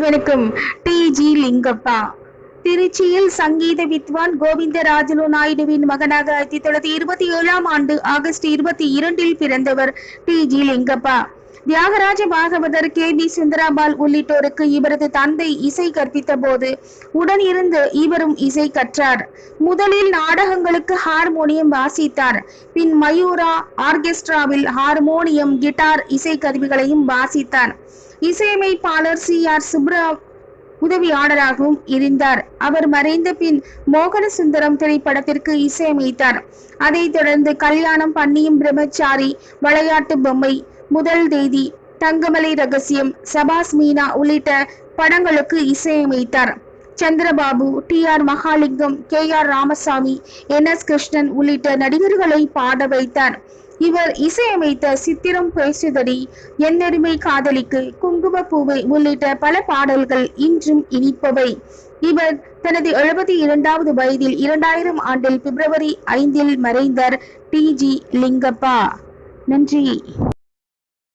வணக்கம் D G Lingappa. திருச்சியில் சங்கீத வித்வான் கோவிந்தராஜலு நாயுடுவின் மகனாக ஆயிரத்தி தொள்ளாயிரத்தி இருபத்தி ஏழாம் ஆண்டு ஆகஸ்ட் இருபத்தி இரண்டில் பிறந்தவர் T G Lingappa. Thyagaraja Bhagavathar K. P Sundarambal உள்ளிட்டோருக்கு இவரது தந்தை இசை கற்பித்த போது உடன் இருந்து இவரும் இசை கற்றார். முதலில் நாடகங்களுக்கு ஹார்மோனியம் வாசித்தார். பின் மயூரா ஆர்கெஸ்ட்ராவில் ஹார்மோனியம் கிட்டார் இசை கருவிகளையும் வாசித்தார். இசையமைப்பாளர் சி. ஆர். சுப்ரா உதவியாளராகவும் இருந்தார். அவர் மறைந்த பின் மோகன சுந்தரம் திரைப்படத்திற்கு இசையமைத்தார். அதைத் தொடர்ந்து கல்யாணம் பண்ணியும் பிரம்மச்சாரி விளையாட்டு பொம்மை முதல் தேதி தங்கமலை ரகசியம் சபாஸ் மீனா உள்ளிட்ட படங்களுக்கு இசையமைத்தார். Chandrababu T R Mahalingam K R Ramasamy N S Krishnan உள்ளிட்ட நடிகர்களை பாட வைத்தார். இவர் இசையமைத்த சித்திரம் பேசுதடி என்னெருமை காதலிக்கு குங்கும பூவை உள்ளிட்ட பல பாடல்கள் இன்றும் இனிப்பவை. இவர் தனது எழுபத்தி இரண்டாவது வயதில் இரண்டாயிரம் ஆண்டில் பிப்ரவரி ஐந்தில் மறைந்தார் டி. ஜி. லிங்கப்பா. நன்றி.